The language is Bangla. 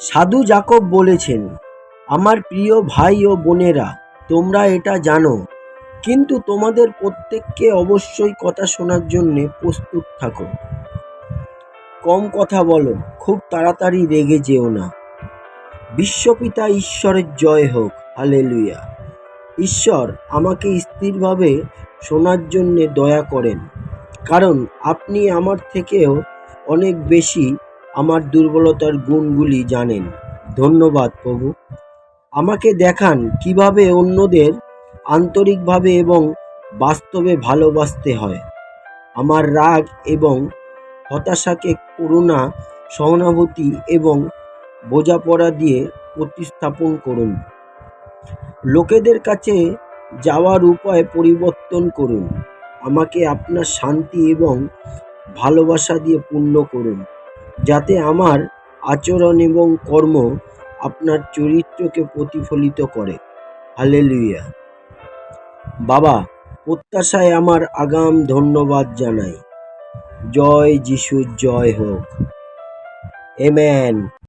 সাধু জাকব বলেছেন, আমার প্রিয় ভাই ও বোনেরা, তোমরা এটা জানো, কিন্তু তোমাদের প্রত্যেককে অবশ্যই কথা শোনার জন্যে প্রস্তুত থাকো। কম কথা বলো, খুব তাড়াতাড়ি রেগে যেও না। বিশ্বপিতা ঈশ্বরের জয় হোক, হালেলুয়া। ঈশ্বর আমাকে স্থিরভাবে শোনার জন্যে দয়া করেন, কারণ আপনি আমার থেকেও অনেক বেশি আমার দুর্বলতার গুণগুলি জানেন। ধন্যবাদ, প্রভু। আমাকে দেখান কীভাবে অন্যদের আন্তরিকভাবে এবং বাস্তবে ভালোবাসতে হয়। আমার রাগ এবং হতাশাকে করুণা, সহানুভূতি এবং বোঝাপড়া দিয়ে প্রতিস্থাপন করুন। লোকেদের কাছে যাওয়ার উপায় পরিবর্তন করুন। আমাকে আপনার শান্তি এবং ভালোবাসা দিয়ে পূর্ণ করুন। যাতে আমার আচরণ এবং কর্ম আপনার চরিত্রকে প্রতিফলিত করে। হালেলুয়া। বাবা, প্রত্যাশায় আমার আগাম ধন্যবাদ জানাই। জয় যিশুর জয় হোক। এমেন